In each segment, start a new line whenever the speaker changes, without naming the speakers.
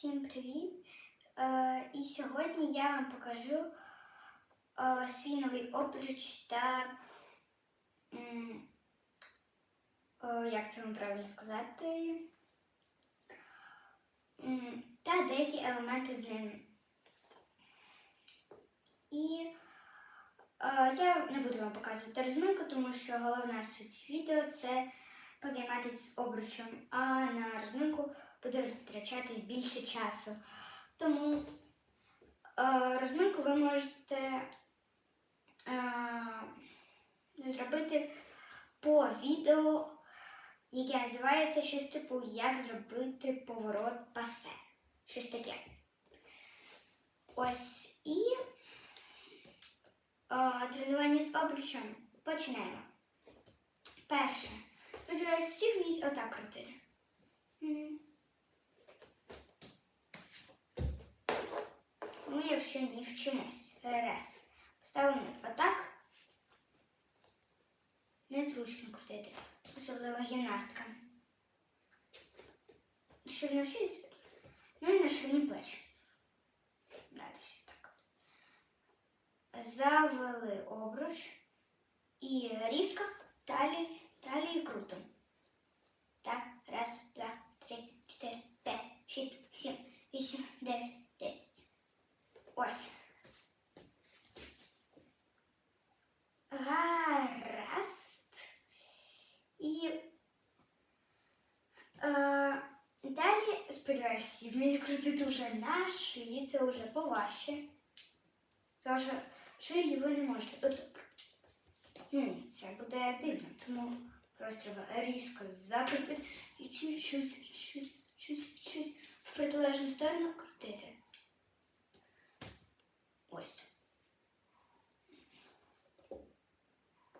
Всім привіт! Е, і сьогодні я вам покажу е, свій новий обруч та е, як це вам правильно сказати? Та деякі елементи з ним. І я не буду вам показувати розминку, тому що головна суть відео це позайматися з обручем, а на розминку буде витрачатись більше часу. Тому е, розминку ви можете е, зробити по відео, яке називається щось типу Як зробити поворот пасе. Щось таке. Ось і е, тренування з обручем починаємо. Перше. Сподіваюсь, всі вміють отак крутити. М. Ну, якщо ні, вчимось. Раз. Поставимо отак. Незручно крутити, особливо гімнасткам. Щоб навчитись, ну і на ширині плеч. Братися так. Завели обруч і різко далі, далі крутимо. Так, раз, два, три, чотири, п'ять, шість, сім, вісім, дев'ять, десять. Ось. Гаразд. І е, далі, сподіваюся, всі вміють крутити вже на шиї, це вже поважче. Тому що шиї ви не можете. От, ну, це буде дивно, тому просто треба різко закрутити і чуть-чуть, чуть, чуть, чуть в протилежну сторону крутити. Ось.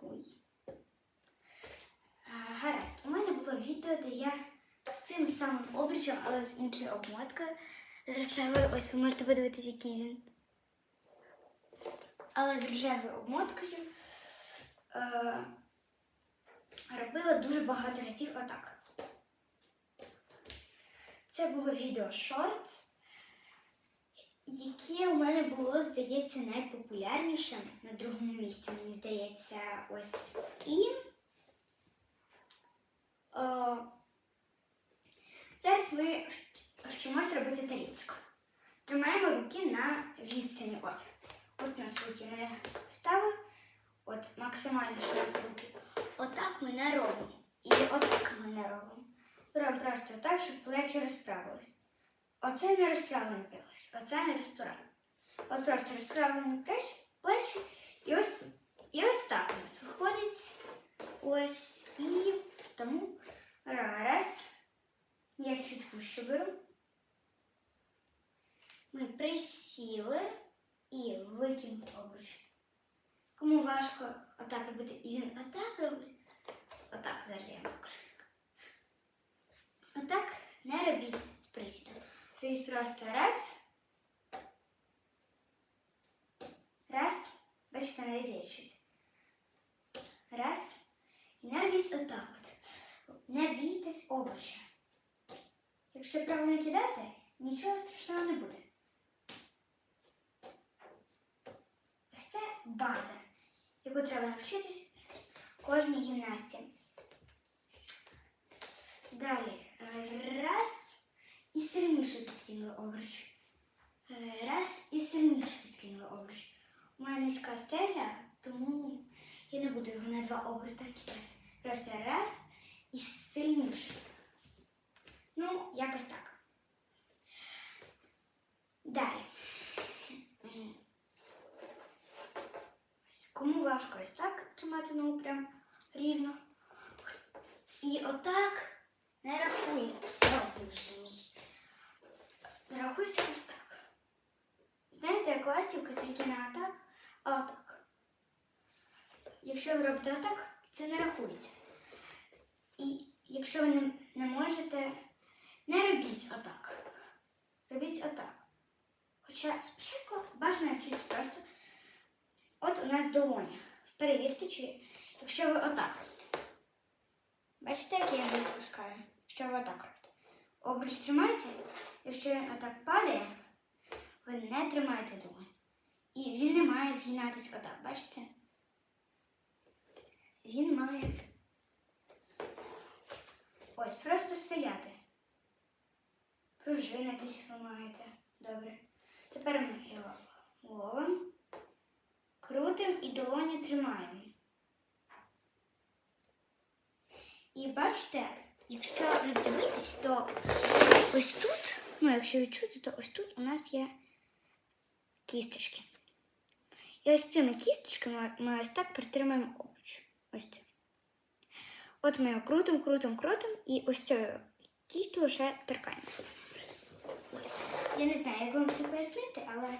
Ой. А, Гаразд, у мене було відео, де я з цим самим обручем, але з іншою обмоткою з рожевою. Ось ви можете подивитися, який він. Але з рожевою обмоткою е, робила дуже багато разів отак. Це було відео шортс яке у мене було, здається, найпопулярнішим на другому місці, мені здається, ось. І о, зараз ми вч- вчимося робити тарілочку. Тримаємо руки на відстані. От. От нас руки ми ставимо. От максимально широко руки. Отак ми не робимо. І отак ми не робимо. Робимо просто так, щоб плечі розправились. Оце не розправлені плечі, оце не розправлені. От просто розправлені плечі, і ось, і ось так у нас виходить. Ось і тому раз. Я чуть вище беру. Ми присіли і викинь обруч. Кому важко отак робити, і він отак робить. Робіть просто раз. Раз. Бачите, навіть вирішить. Раз. І навіть отак от. Не бійтесь обруча. Якщо правильно кидати, нічого страшного не буде. Ось це база, яку треба навчитись кожній гімнасті. Далі. Раз. І сильніше підкинули обруч. Е, Раз і сильніше підкинули обруч. У мене низька стеля, тому я не буду його на два оберта кидати. Просто раз і сильніше. Ну, якось так. Далі. Кому важко ось так тримати ногу прям рівно. І отак не рахується, Не рахується ось так. Знаєте, як ластівка скільки не отак, а отак. Якщо ви робите отак, це не рахується. І якщо ви не, не можете, не робіть отак. Робіть отак. Хоча спочатку бажано навчитися просто. От у нас долоня. Перевірте, чи якщо ви отак. Бачите, як я її відпускаю? Що ви отак? Обруч тримаєте якщо він отак падає, ви не тримаєте долонь. І він не має згинатись отак, бачите? Він має ось просто стояти. Пружинитись ви маєте. Добре. Тепер ми його ловимо, крутимо і долоні тримаємо. І бачите, якщо то ось тут, ну якщо відчути, то ось тут у нас є кісточки. І ось цими кісточками ми ось так притримуємо обруч. Ось це. От ми його крутимо, крутимо, крутимо, і ось цією кістю вже торкаємося. Ось. Я не знаю, як вам це пояснити, але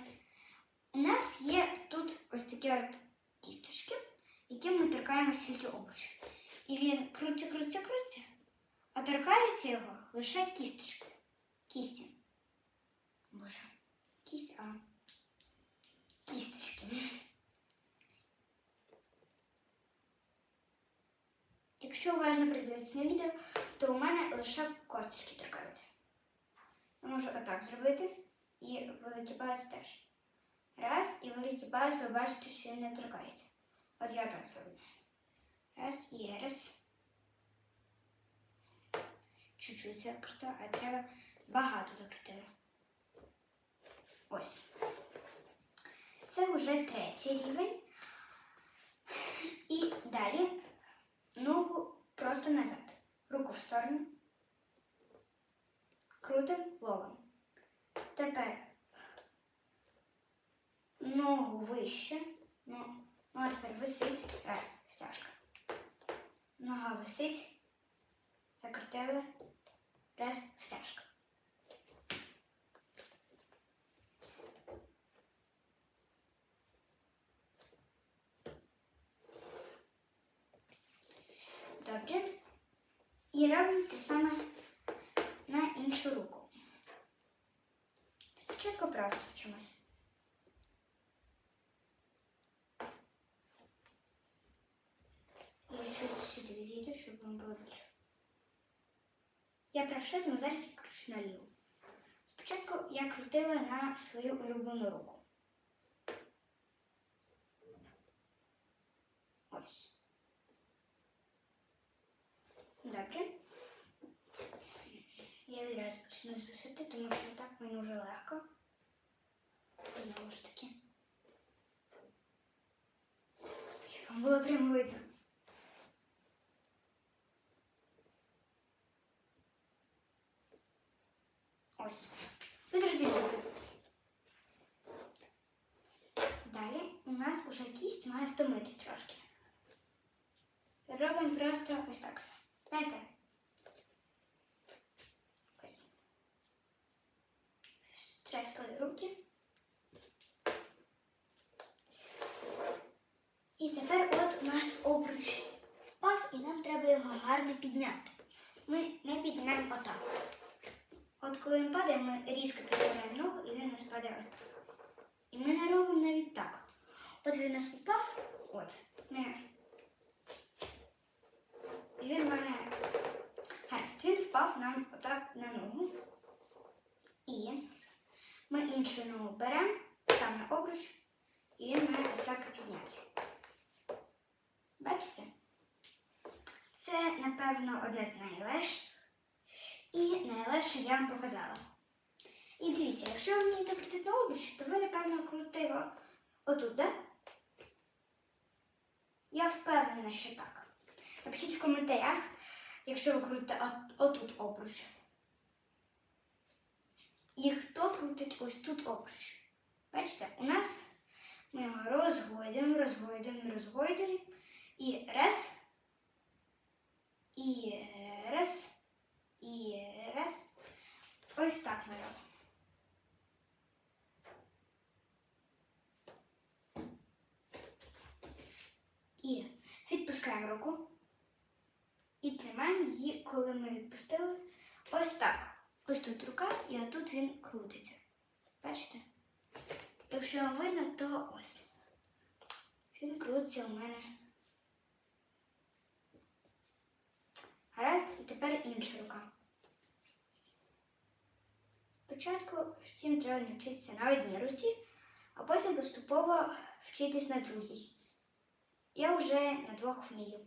у нас є тут ось такі от кісточки, яким ми торкаємо світлі обруч. І він крутиться, крутиться, крутиться, а торкається його лише кісточка. Кісті. Боже. Кість, а. Кісточки. Якщо уважно придивитися на відео, то у мене лише косточки торкаються. Я можу отак зробити і великий палець теж. Раз, і великий палець ви бачите, що не торкається. От я так зроблю. Раз і раз. Чуть-чуть закрутила, а треба багато закрутила. Ось. Це вже третій рівень. І далі ногу просто назад. Руку в сторону. Крутим, ловим. Тепер ногу вище. Ну, ну а тепер висить. Раз, втяжка. Нога висить. Закрутили. Раз, втяжка. Добре. І робимо те саме на іншу руку. Спочатку просто вчимось. Я чуть сюди відійду, щоб вам було більше. Я правша, тому зараз я кручу наліво. Спочатку я крутила на свою улюблену руку. Ось. Добре. Я відразу почну з висоти, тому що так мені вже легко. Знову ж таки. Щоб було прямо видно. Ось. Ви зрозуміли. Далі у нас уже кість має втомитись трошки. Робимо просто ось так. Знаєте? Ось. Стресли руки. І тепер от у нас обруч впав, і нам треба його гарно підняти. Ми не піднімаємо отак. От коли він падає, ми різко підставляємо ногу, і він у нас падає ось так. І ми не робимо навіть так. От він нас упав, от. Ми і він має гаразд. Він впав нам отак на ногу. І ми іншу ногу беремо, там обруч, і він має ось так піднятися. Бачите? Це, напевно, одне з найлегших. І найлегше я вам показала. І дивіться, якщо ви вмієте крутити обруч, то ви, напевно, крутите його отут, да? Я впевнена, що так. Напишіть в коментарях, якщо ви крутите отут обруч. І хто крутить ось тут обруч. Бачите, у нас ми його розгойдемо, розгойдемо, розгойдемо. І раз. І раз. І раз. Ось так ми робимо. І відпускаємо руку. І тримаємо її, коли ми відпустили. Ось так. Ось тут рука, і отут він крутиться. Бачите? Якщо вам видно, то ось. Він крутиться у мене. Гаразд, і тепер інша рука. Спочатку всім треба навчитися на одній руці, а потім поступово вчитись на другій. Я вже на двох вмію.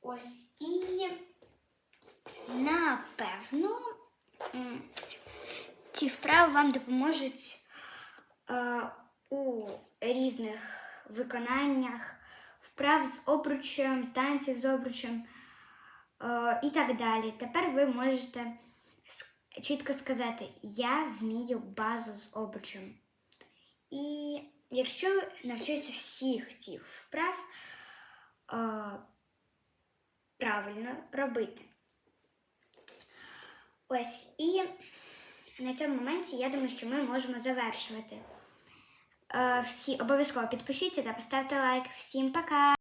Ось і напевно ці вправи вам допоможуть е, у різних виконаннях вправ з обручем, танців з обручем е, і так далі. Тепер ви можете чітко сказати: Я вмію базу з обручем. І якщо навчитися всіх цих вправ е, правильно робити. Ось і на цьому моменті я думаю, що ми можемо завершувати. Е, всі обов'язково підпишіться та поставте лайк. Всім пока!